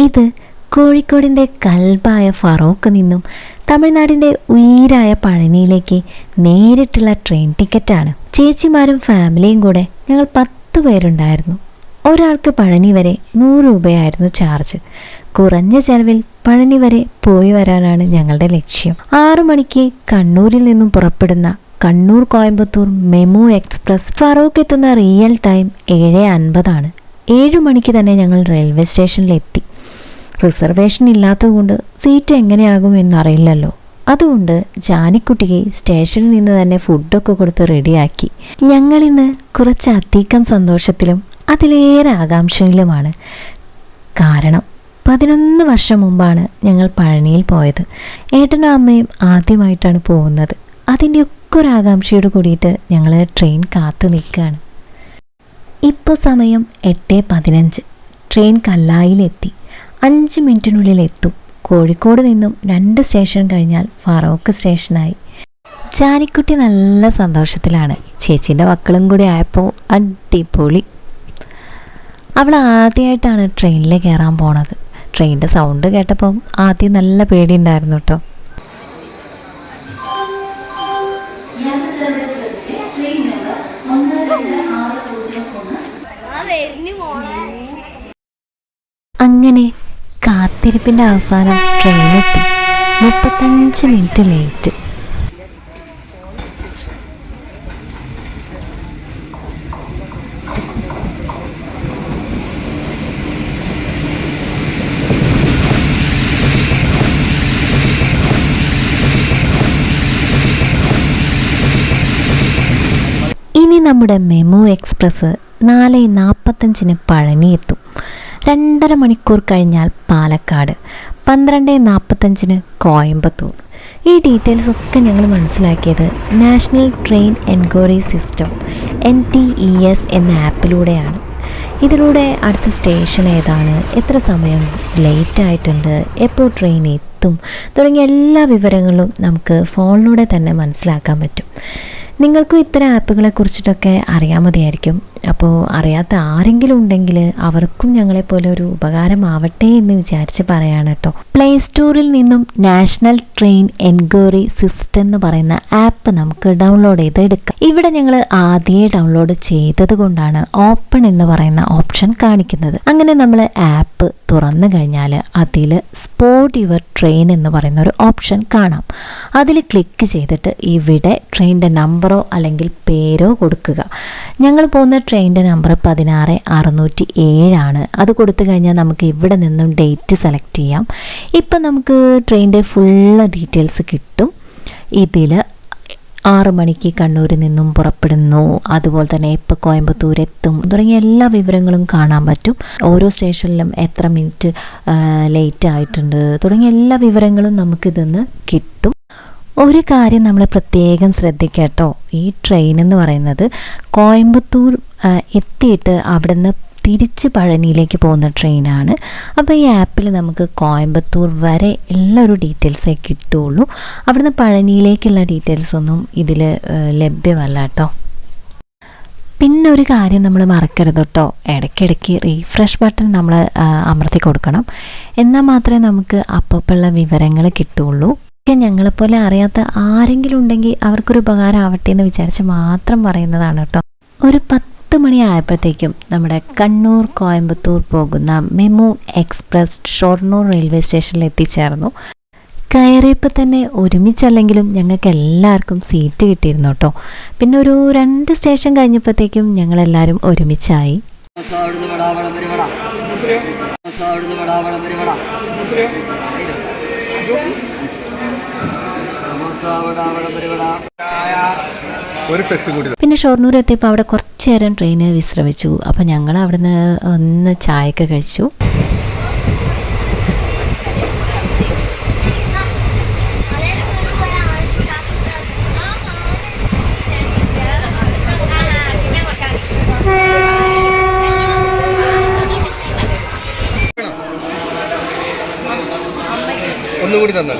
ഇത് കോഴിക്കോടിന്റെ കൽബായ ഫറോക്ക് നിന്നും തമിഴ്നാടിന്റെ ഉയരായ പഴനിയിലേക്ക് നേരിട്ടുള്ള ട്രെയിൻ ടിക്കറ്റാണ് ചേച്ചിമാരും ഫാമിലിയും കൂടെ ഞങ്ങൾ പത്ത് പേരുണ്ടായിരുന്നു. ഒരാൾക്ക് പഴനി വരെ നൂറ് രൂപയായിരുന്നു ചാർജ് കുറഞ്ഞ ചെലവിൽ പഴനി വരെ പോയി വരാനാണ് ഞങ്ങളുടെ ലക്ഷ്യം. ആറു മണിക്ക് കണ്ണൂരിൽ നിന്നും പുറപ്പെടുന്ന കണ്ണൂർ കോയമ്പത്തൂർ മെമു എക്സ്പ്രസ് ഫറോക്ക് എത്തുന്ന റിയൽ ടൈം ഏഴ് അൻപതാണ്. ഏഴു മണിക്ക് തന്നെ ഞങ്ങൾ റെയിൽവേ സ്റ്റേഷനിലെത്തി റിസർവേഷൻ ഇല്ലാത്തതുകൊണ്ട് സീറ്റ് എങ്ങനെയാകും എന്നറിയില്ലല്ലോ. അതുകൊണ്ട് ജാനിക്കുട്ടിക്ക് സ്റ്റേഷനിൽ നിന്ന് തന്നെ ഫുഡൊക്കെ കൊടുത്ത് റെഡിയാക്കി ഞങ്ങളിന്ന് കുറച്ചധികം സന്തോഷത്തിലും അതിലേറെ ആകാംക്ഷയിലുമാണ്. കാരണം പതിനൊന്ന് വർഷം മുമ്പാണ് ഞങ്ങൾ പഴനിയിൽ പോയത്. ഏട്ടനും അമ്മയും ആദ്യമായിട്ടാണ് പോകുന്നത്. അതിന്റെ ഒക്കെ ഒരു ആകാംക്ഷയോട് കൂടിയിട്ട് ഞങ്ങൾ ട്രെയിൻ കാത്തു നിൽക്കുകയാണ്. ഇപ്പോൾ സമയം എട്ട് പതിനഞ്ച്. ട്രെയിൻ കല്ലായിലെത്തി. അഞ്ച് മിനിറ്റിനുള്ളിൽ എത്തും കോഴിക്കോട് നിന്നും രണ്ട് സ്റ്റേഷൻ കഴിഞ്ഞാൽ ഫറോക്ക് സ്റ്റേഷനായി. ചാനിക്കുട്ടി നല്ല സന്തോഷത്തിലാണ്. ചേച്ചീന്റെ മക്കളും കൂടി ആയപ്പോൾ അടിപൊളി. അവൾ ആദ്യമായിട്ടാണ് ട്രെയിനിൽ കയറാൻ പോണത്. ട്രെയിനിന്റെ സൗണ്ട് കേട്ടപ്പം ആദ്യം നല്ല പേടിയുണ്ടായിരുന്നു കേട്ടോ. അങ്ങനെ കാത്തിരിപ്പിന്റെ അവസാനം ട്രെയിനെത്തി. മുപ്പത്തഞ്ച് മിനിറ്റ് ലേറ്റ്. ഇനി നമ്മുടെ മെമു എക്സ്പ്രസ് നാല് നാൽപ്പത്തഞ്ചിന് പഴനി എത്തും രണ്ടര മണിക്കൂർ കഴിഞ്ഞാൽ പാലക്കാട്. പന്ത്രണ്ട് നാൽപ്പത്തഞ്ചിന് കോയമ്പത്തൂർ. ഈ ഡീറ്റെയിൽസ് ഒക്കെ ഞങ്ങൾ മനസ്സിലാക്കിയത് national train enquiry system N T E S എന്ന ആപ്പിലൂടെയാണ്. ഇതിലൂടെ അടുത്ത സ്റ്റേഷൻ ഏതാണ് എത്ര സമയം ലേറ്റ് ആയിട്ടുണ്ട് എപ്പോൾ ട്രെയിൻ എത്തും തുടങ്ങിയ എല്ലാ വിവരങ്ങളും നമുക്ക് ഫോണിലൂടെ തന്നെ മനസ്സിലാക്കാൻ പറ്റും. നിങ്ങൾക്കും ഇത്തരം ആപ്പുകളെ കുറിച്ചിട്ടൊക്കെ അറിയാൻ മതിയായിരിക്കും. അപ്പോൾ അറിയാത്ത ആരെങ്കിലും ഉണ്ടെങ്കിൽ അവർക്കും ഞങ്ങളെപ്പോലെ ഒരു ഉപകാരമാവട്ടെ എന്ന് വിചാരിച്ച് പറയാണ് കേട്ടോ പ്ലേ സ്റ്റോറിൽ നിന്നും നാഷണൽ ട്രെയിൻ എൻക്വയറി സിസ്റ്റം എന്ന് പറയുന്ന ആപ്പ് നമുക്ക് ഡൗൺലോഡ് ചെയ്ത് എടുക്കാം ഇവിടെ ഞങ്ങൾ ആദ്യമേ ഡൗൺലോഡ് ചെയ്തത് കൊണ്ടാണ് ഓപ്പൺ എന്ന് പറയുന്ന ഓപ്ഷൻ കാണിക്കുന്നത്. അങ്ങനെ നമ്മൾ ആപ്പ് തുറന്നു കഴിഞ്ഞാൽ അതിൽ സ്പോട്ട് യുവർ ട്രെയിൻ എന്ന് പറയുന്ന ഒരു ഓപ്ഷൻ കാണാം. അതിൽ ക്ലിക്ക് ചെയ്തിട്ട് ഇവിടെ ട്രെയിനിന്റെ നമ്പറോ അല്ലെങ്കിൽ പേരോ കൊടുക്കുക. ഞങ്ങൾ പോകുന്ന ട്രെയിനിന്റെ നമ്പർ പതിനാറ് അറുന്നൂറ്റി ഏഴാണ്. അത് കൊടുത്തു കഴിഞ്ഞാൽ നമുക്ക് ഇവിടെ നിന്നും ഡേറ്റ് സെലക്ട് ചെയ്യാം. ഇപ്പം നമുക്ക് ട്രെയിനിന്റെ ഫുള്ള് ഡീറ്റെയിൽസ് കിട്ടും. ഇതിൽ ആറ് മണിക്ക് കണ്ണൂരിൽ നിന്നും പുറപ്പെടുന്നു. അതുപോലെ തന്നെ ഇപ്പോൾ കോയമ്പത്തൂർ എത്തും തുടങ്ങിയ എല്ലാ വിവരങ്ങളും കാണാൻ പറ്റും. ഓരോ സ്റ്റേഷനിലും എത്ര മിനിറ്റ് ലേറ്റ് ആയിട്ടുണ്ട് തുടങ്ങിയ എല്ലാ വിവരങ്ങളും നമുക്കിതിന്ന് കിട്ടും. ഒരു കാര്യം നമ്മൾ പ്രത്യേകം ശ്രദ്ധിക്കട്ടോ ഈ ട്രെയിൻ എന്ന് പറയുന്നത് കോയമ്പത്തൂർ എത്തിയിട്ട് അവിടുന്ന് തിരിച്ച് പഴനിയിലേക്ക് പോകുന്ന ട്രെയിനാണ്. അപ്പോൾ ഈ ആപ്പിൽ നമുക്ക് കോയമ്പത്തൂർ വരെ എല്ലാ ഒരു ഡീറ്റെയിൽസേ കിട്ടുള്ളൂ. അവിടുന്ന് പഴനിയിലേക്കുള്ള ഡീറ്റെയിൽസ് ഒന്നും ഇതിൽ ലഭ്യമല്ല കേട്ടോ. പിന്നെ ഒരു കാര്യം നമ്മൾ മറക്കരുത് കേട്ടോ. ഇടയ്ക്കിടയ്ക്ക് റീഫ്രഷ് ബട്ടൺ നമ്മൾ അമർത്തി കൊടുക്കണം. എന്നാൽ മാത്രമേ നമുക്ക് അപ്പപ്പുള്ള വിവരങ്ങൾ കിട്ടുള്ളൂ. ഒക്കെ ഞങ്ങളെപ്പോലെ അറിയാത്ത ആരെങ്കിലും ഉണ്ടെങ്കിൽ അവർക്കൊരു ഉപകാരം ആവട്ടെ എന്ന് വിചാരിച്ച് മാത്രം പറയുന്നതാണ് കേട്ടോ. ഒരു പത്ത് മണി ആയപ്പോഴത്തേക്കും നമ്മുടെ കണ്ണൂർ കോയമ്പത്തൂർ പോകുന്ന മെമു എക്സ്പ്രസ് ഷൊർണൂർ റെയിൽവേ സ്റ്റേഷനിൽ എത്തിച്ചേർന്നു. കയറിയപ്പോൾ തന്നെ ഒരുമിച്ചല്ലെങ്കിലും ഞങ്ങൾക്ക് എല്ലാവർക്കും സീറ്റ് കിട്ടിയിരുന്നു കേട്ടോ. പിന്നെ ഒരു രണ്ട് സ്റ്റേഷൻ കഴിഞ്ഞപ്പോഴത്തേക്കും ഞങ്ങളെല്ലാവരും ഒരുമിച്ചായി. പിന്നെ ഷൊർണൂർ എത്തിയപ്പോൾ അവിടെ കുറച്ച് നേരം ട്രെയിന് വിശ്രമിച്ചു. അപ്പോൾ ഞങ്ങൾ അവിടുന്ന് ഒന്ന് ചായയൊക്കെ കഴിച്ചു. ഒന്നുകൂടി തന്നാൽ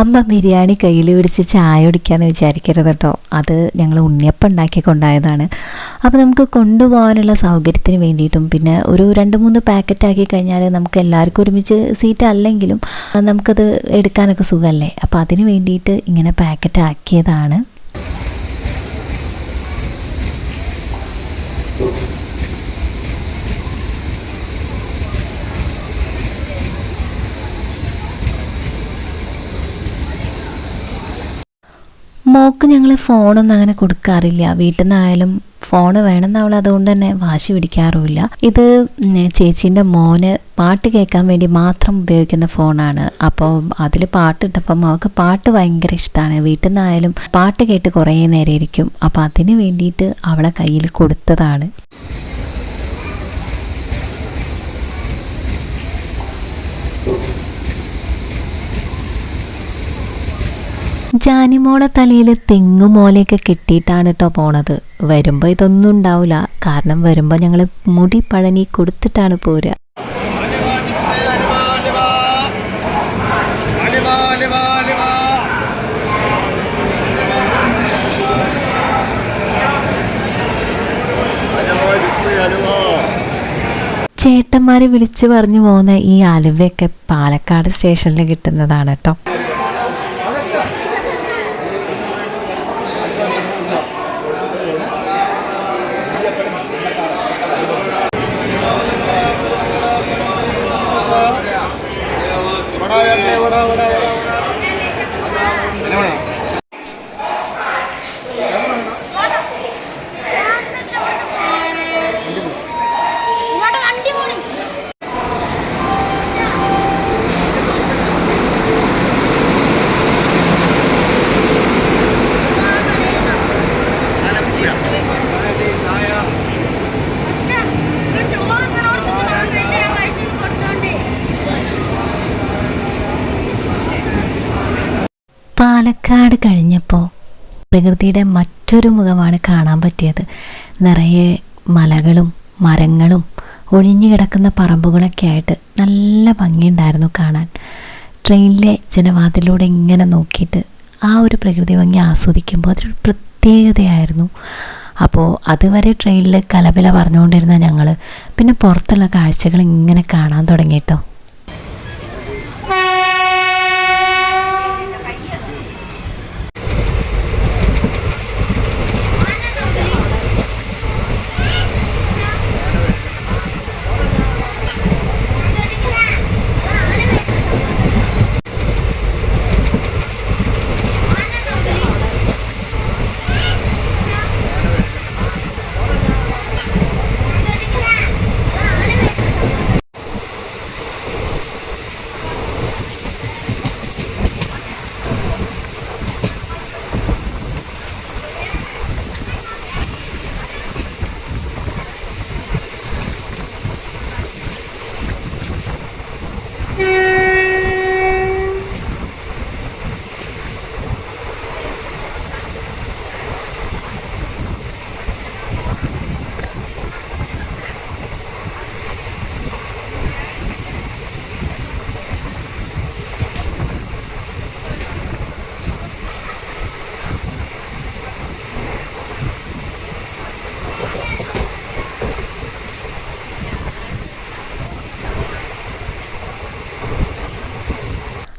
അമ്മ ബിരിയാണി കയ്യിൽ പിടിച്ച് ചായ കുടിക്കാമെന്ന് വിചാരിക്കരുത് കേട്ടോ. അത് ഞങ്ങൾ ഉണ്ണിയപ്പം ഉണ്ടാക്കി കൊണ്ടായതാണ് അപ്പോൾ നമുക്ക് കൊണ്ടുപോകാനുള്ള സൗകര്യത്തിന് വേണ്ടിയിട്ടും പിന്നെ ഒരു രണ്ട് മൂന്ന് പാക്കറ്റ് ആക്കി കഴിഞ്ഞാൽ നമുക്ക് എല്ലാവർക്കും ഒരുമിച്ച് സീറ്റ് അല്ലെങ്കിലും നമുക്കത് എടുക്കാനൊക്കെ സുഖമല്ലേ അപ്പോൾ അതിന് വേണ്ടിയിട്ട് ഇങ്ങനെ പാക്കറ്റ് ആക്കിയതാണ്. മോക്ക് ഞങ്ങൾ ഫോണൊന്നും അങ്ങനെ കൊടുക്കാറില്ല. വീട്ടിൽ നിന്നായാലും ഫോൺ വേണമെന്ന് അവൾ അതുകൊണ്ട് തന്നെ വാശി പിടിക്കാറുമില്ല. ഇത് ചേച്ചീന്റെ മോന് പാട്ട് കേൾക്കാൻ വേണ്ടി മാത്രം ഉപയോഗിക്കുന്ന ഫോണാണ് അപ്പോൾ അതിൽ പാട്ടിട്ടപ്പം അവൾക്ക് പാട്ട് ഭയങ്കര ഇഷ്ടമാണ് വീട്ടിൽ നിന്നായാലും പാട്ട് കേട്ട് കുറേ നേരം ഇരിക്കും അപ്പോൾ അതിന് വേണ്ടിയിട്ട് അവളെ കയ്യിൽ കൊടുത്തതാണ്. ജാനിമോളെ തലയിൽ തെങ്ങുമോലയൊക്കെ കെട്ടിയിട്ടാണ് കേട്ടോ പോണത്. വരുമ്പോൾ ഇതൊന്നും ഉണ്ടാവില്ല കാരണം വരുമ്പോൾ ഞങ്ങൾ മുടി പഴനി കൊടുത്തിട്ടാണ് പോരുക ചേട്ടന്മാരെ വിളിച്ചു പറഞ്ഞു പോകുന്ന ഈ അലുവയൊക്കെ പാലക്കാട് സ്റ്റേഷനിൽ കിട്ടുന്നതാണ് കേട്ടോ പാലക്കാട് കഴിഞ്ഞപ്പോൾ പ്രകൃതിയുടെ മറ്റൊരു മുഖമാണ് കാണാൻ പറ്റിയത്. നിറയെ മലകളും മരങ്ങളും ഒഴിഞ്ഞു കിടക്കുന്ന പറമ്പുകളൊക്കെ ആയിട്ട് നല്ല ഭംഗിയുണ്ടായിരുന്നു കാണാൻ. ട്രെയിനിലെ ജനവാതിലൂടെ ഇങ്ങനെ നോക്കിയിട്ട് ആ ഒരു പ്രകൃതി ഭംഗി ആസ്വദിക്കുമ്പോൾ അതൊരു പ്രത്യേകതയായിരുന്നു. അപ്പോൾ അതുവരെ ട്രെയിനിൽ കലപില പറഞ്ഞുകൊണ്ടിരുന്ന ഞങ്ങൾ പിന്നെ പുറത്തുള്ള കാഴ്ചകൾ ഇങ്ങനെ കാണാൻ തുടങ്ങി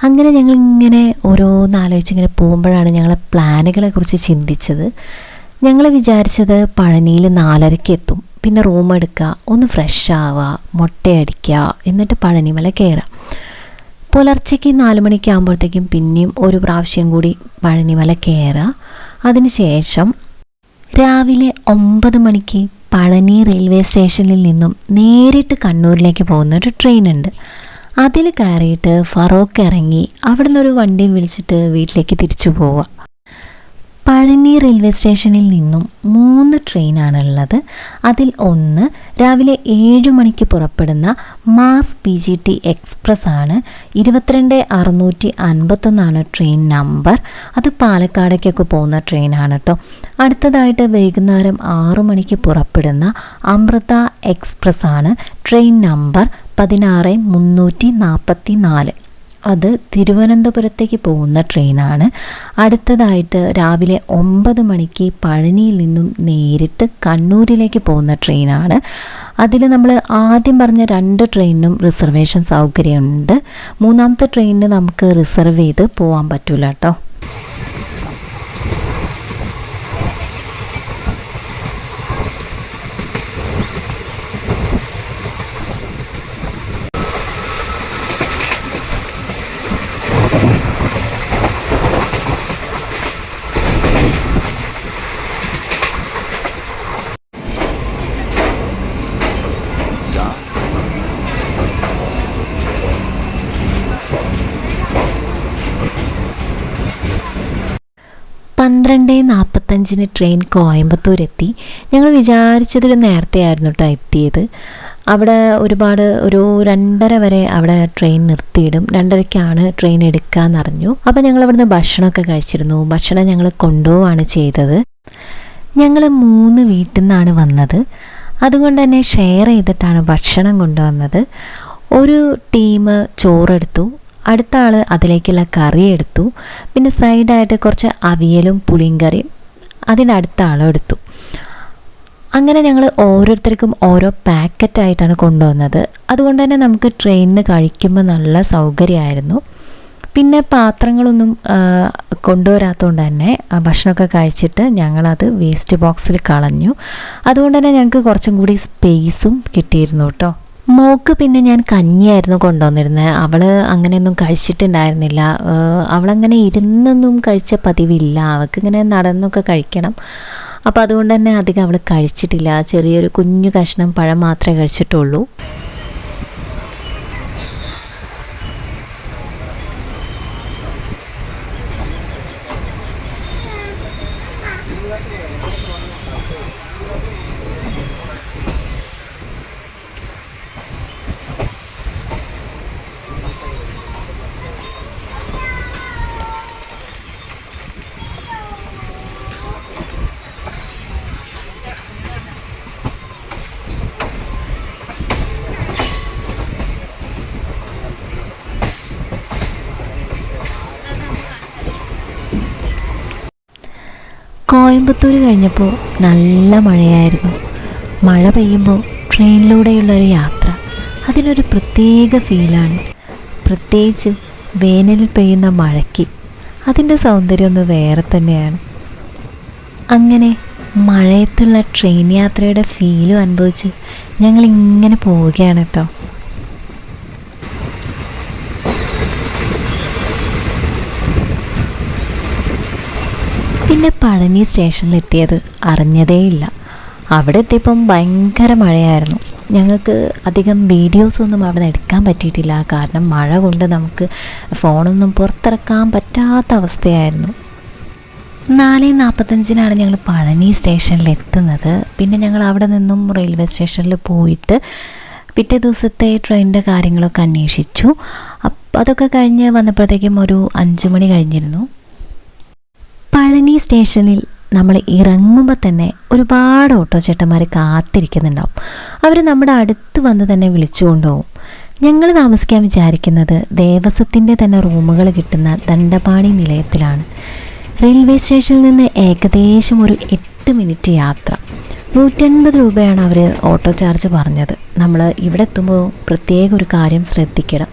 അങ്ങനെ ഞങ്ങൾ ഇങ്ങനെ ഓരോന്നാലോചിച്ച് ഇങ്ങനെ പോകുമ്പോഴാണ് ഞങ്ങളെ പ്ലാനുകളെ കുറിച്ച് ചിന്തിച്ചത്. ഞങ്ങൾ വിചാരിച്ചത് പഴനിയിൽ നാലരയ്ക്ക് എത്തും. പിന്നെ റൂം എടുക്കുക ഒന്ന് ഫ്രഷ് ആവുക മുട്ടയടിക്കുക എന്നിട്ട് പഴനിമല കയറുക. പുലർച്ചയ്ക്ക് നാല് മണിക്ക് ആകുമ്പോഴത്തേക്കും പിന്നെയും ഒരു പ്രാവശ്യം കൂടി പഴനിമല കയറുക. അതിനുശേഷം രാവിലെ ഒമ്പത് മണിക്ക് പഴനി റെയിൽവേ സ്റ്റേഷനിൽ നിന്നും നേരിട്ട് കണ്ണൂരിലേക്ക് പോകുന്ന ഒരു ട്രെയിൻ ഉണ്ട്. അതിൽ കയറിയിട്ട് ഫറോക്ക് ഇറങ്ങി അവിടെ നിന്നൊരു വണ്ടി വിളിച്ചിട്ട് വീട്ടിലേക്ക് തിരിച്ചു പോവുക. പഴനി റെയിൽവേ സ്റ്റേഷനിൽ നിന്നും മൂന്ന് ട്രെയിനാണുള്ളത് അതിൽ ഒന്ന് രാവിലെ ഏഴ് മണിക്ക് പുറപ്പെടുന്ന MAS P G T express ആണ്. ഇരുപത്തിരണ്ട് അറുന്നൂറ്റി അൻപത്തൊന്നാണ് ട്രെയിൻ നമ്പർ. അത് പാലക്കാടേക്കൊക്കെ പോകുന്ന ട്രെയിനാണ് കേട്ടോ അടുത്തതായിട്ട് വൈകുന്നേരം ആറു മണിക്ക് പുറപ്പെടുന്ന അമൃത എക്സ്പ്രസ് ആണ് ട്രെയിൻ നമ്പർ. പതിനാറ് മുന്നൂറ്റി നാൽപ്പത്തി നാല് അത് തിരുവനന്തപുരത്തേക്ക് പോകുന്ന ട്രെയിനാണ്. അടുത്തതായിട്ട് രാവിലെ ഒമ്പത് മണിക്ക് പഴനിയിൽ നിന്നും നേരിട്ട് കണ്ണൂരിലേക്ക് പോകുന്ന ട്രെയിനാണ്. അതിൽ നമ്മൾ ആദ്യം പറഞ്ഞ രണ്ട് ട്രെയിനിനും റിസർവേഷൻ സൗകര്യമുണ്ട്. മൂന്നാമത്തെ ട്രെയിനിന് നമുക്ക് റിസർവ് ചെയ്ത് പോകാൻ പറ്റില്ല കേട്ടോ. പന്ത്രണ്ട് നാൽപ്പത്തഞ്ചിന് ട്രെയിൻ കോയമ്പത്തൂർ എത്തി ഞങ്ങൾ വിചാരിച്ചതിൽ നേരത്തെ ആയിരുന്നു കേട്ടോ എത്തിയത്. അവിടെ ഒരുപാട് ഒരു രണ്ടര വരെ അവിടെ ട്രെയിൻ നിർത്തിയിടും. രണ്ടരയ്ക്കാണ് ട്രെയിൻ എടുക്കാന്ന് അറിഞ്ഞു അപ്പോൾ ഞങ്ങൾ അവിടുന്ന് ഭക്ഷണമൊക്കെ കഴിച്ചിരുന്നു. ഭക്ഷണം ഞങ്ങൾ കൊണ്ടുപോവാണ് ചെയ്തത്. ഞങ്ങൾ മൂന്ന് വീട്ടിൽ നിന്നാണ് വന്നത്. അതുകൊണ്ട് തന്നെ ഷെയർ ചെയ്തിട്ടാണ് ഭക്ഷണം കൊണ്ടുവന്നത്. ഒരു ടീം ചോറെടുത്തു. അടുത്ത ആൾ അതിലേക്കുള്ള കറി എടുത്തു. പിന്നെ സൈഡായിട്ട് കുറച്ച് അവിയലും പുളിയും കറിയും അതിനടുത്ത ആളും എടുത്തു. അങ്ങനെ ഞങ്ങൾ ഓരോരുത്തർക്കും ഓരോ പാക്കറ്റായിട്ടാണ് കൊണ്ടുവന്നത്. അതുകൊണ്ട് തന്നെ നമുക്ക് ട്രെയിനിന് കഴിക്കുമ്പോൾ നല്ല സൗകര്യമായിരുന്നു. പിന്നെ പാത്രങ്ങളൊന്നും കൊണ്ടുവരാത്തതുകൊണ്ട് തന്നെ ഭക്ഷണമൊക്കെ കഴിച്ചിട്ട് ഞങ്ങളത് വേസ്റ്റ് ബോക്സിൽ കളഞ്ഞു. അതുകൊണ്ട് തന്നെ ഞങ്ങൾക്ക് കുറച്ചും കൂടി സ്പേസും കിട്ടിയിരുന്നു കേട്ടോ മോക്ക് പിന്നെ ഞാൻ കഞ്ഞിയായിരുന്നു കൊണ്ടുവന്നിരുന്നത് അവൾ അങ്ങനെയൊന്നും കഴിച്ചിട്ടുണ്ടായിരുന്നില്ല. അവളങ്ങനെ ഇരുന്നൊന്നും കഴിച്ച പതിവില്ല. അവൾക്ക് ഇങ്ങനെ നടന്നൊക്കെ കഴിക്കണം. അപ്പോൾ അതുകൊണ്ട് തന്നെ അധികം അവൾ കഴിച്ചിട്ടില്ല. ചെറിയൊരു കുഞ്ഞു കഷ്ണം പഴം മാത്രമേ കഴിച്ചിട്ടുള്ളൂ. കോയമ്പത്തൂർ കഴിഞ്ഞപ്പോൾ നല്ല മഴയായിരുന്നു. മഴ പെയ്യുമ്പോൾ ട്രെയിനിലൂടെയുള്ള ഒരു യാത്ര. അതിനൊരു പ്രത്യേക ഫീലാണ്. പ്രത്യേകിച്ച് വേനലിൽ പെയ്യുന്ന മഴയ്ക്ക്. അതിന്റെ സൗന്ദര്യം ഒന്ന് വേറെ തന്നെയാണ്. അങ്ങനെ മഴയത്തുള്ള ട്രെയിൻ യാത്രയുടെ ഫീലും അനുഭവിച്ച് ഞങ്ങളിങ്ങനെ പോവുകയാണ് കേട്ടോ. പിന്നെ പഴനി സ്റ്റേഷനിലെത്തിയത് അറിഞ്ഞതേയില്ല. അവിടെ എത്തിയപ്പം ഭയങ്കര മഴയായിരുന്നു. ഞങ്ങൾക്ക് അധികം വീഡിയോസൊന്നും അവിടെ എടുക്കാൻ പറ്റിയിട്ടില്ല. കാരണം മഴ കൊണ്ട് നമുക്ക് ഫോണൊന്നും പുറത്തിറക്കാൻ പറ്റാത്ത അവസ്ഥയായിരുന്നു. നാല് നാൽപ്പത്തഞ്ചിനാണ് ഞങ്ങൾ പഴനി സ്റ്റേഷനിൽ എത്തുന്നത് പിന്നെ ഞങ്ങൾ അവിടെ നിന്നും റെയിൽവേ സ്റ്റേഷനിൽ പോയിട്ട് പിറ്റേ ദിവസത്തെ ട്രെയിനിന്റെ കാര്യങ്ങളൊക്കെ അന്വേഷിച്ചു. അതൊക്കെ കഴിഞ്ഞ് വന്നപ്പോഴത്തേക്കും ഒരു അഞ്ച് മണി കഴിഞ്ഞിരുന്നു. പഴനി സ്റ്റേഷനിൽ നമ്മൾ ഇറങ്ങുമ്പോൾ തന്നെ ഒരുപാട് ഓട്ടോ ചേട്ടന്മാർ കാത്തിരിക്കുന്നുണ്ടാവും. അവർ നമ്മുടെ അടുത്ത് വന്ന് തന്നെ വിളിച്ചുകൊണ്ടുപോകും. ഞങ്ങൾ താമസിക്കാൻ വിചാരിക്കുന്നത് ദേവസ്വത്തിന്റെ തന്നെ റൂമുകൾ കിട്ടുന്ന ദണ്ഡപാണി നിലയത്തിലാണ്. റെയിൽവേ സ്റ്റേഷനിൽ നിന്ന് ഏകദേശം ഒരു എട്ട് മിനിറ്റ് യാത്ര. നൂറ്റൻപത് രൂപയാണ് അവർ ഓട്ടോ ചാർജ് പറഞ്ഞത്. നമ്മൾ ഇവിടെ എത്തുമ്പോൾ പ്രത്യേക ഒരു കാര്യം ശ്രദ്ധിക്കണം.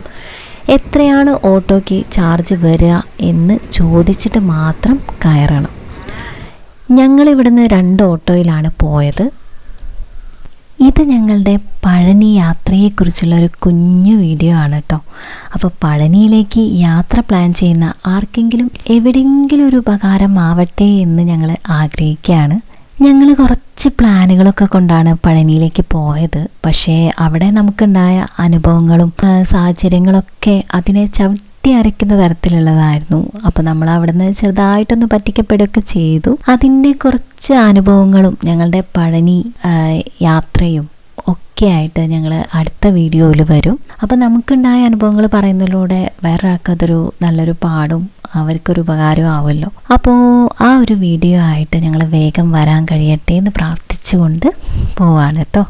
എത്രയാണ് ഓട്ടോയ്ക്ക് ചാർജ് വരിക എന്ന് ചോദിച്ചിട്ട് മാത്രം കയറണം. ഞങ്ങളിവിടുന്ന് രണ്ട് ഓട്ടോയിലാണ് പോയത്. ഇത് ഞങ്ങളുടെ പഴനി യാത്രയെക്കുറിച്ചുള്ള ഒരു കുഞ്ഞു വീഡിയോ ആണ് കേട്ടോ അപ്പോൾ പഴനിയിലേക്ക് യാത്ര പ്ലാൻ ചെയ്യുന്ന ആർക്കെങ്കിലും എവിടെയെങ്കിലും ഒരു ഉപകാരം ആവട്ടെ എന്ന് ഞങ്ങൾ ആഗ്രഹിക്കുകയാണ്. ഞങ്ങൾ കുറച്ച് പ്ലാനുകളൊക്കെ കൊണ്ടാണ് പഴനിയിലേക്ക് പോയത്. പക്ഷേ അവിടെ നമുക്കുണ്ടായ അനുഭവങ്ങളും സാഹചര്യങ്ങളൊക്കെ അതിനെ ചവിട്ടി വെട്ടി അരയ്ക്കുന്ന തരത്തിലുള്ളതായിരുന്നു. അപ്പോൾ നമ്മൾ അവിടുന്ന് ചെറുതായിട്ടൊന്ന് പറ്റിക്കപ്പെടുകയൊക്കെ ചെയ്തു. അതിന്റെ കുറച്ച് അനുഭവങ്ങളും ഞങ്ങളുടെ പഴനി യാത്രയും ഒക്കെ ആയിട്ട് ഞങ്ങൾ അടുത്ത വീഡിയോയിൽ വരും. അപ്പോൾ നമുക്കുണ്ടായ അനുഭവങ്ങൾ പറയുന്നതിലൂടെ വേറൊരാൾക്ക് അതൊരു നല്ലൊരു പാടും അവർക്കൊരു ഉപകാരം ആവുമല്ലോ. അപ്പോൾ ആ ഒരു വീഡിയോ ആയിട്ട് ഞങ്ങൾ വേഗം വരാൻ കഴിയട്ടെ എന്ന് പ്രാർത്ഥിച്ചുകൊണ്ട് പോവാണ് കേട്ടോ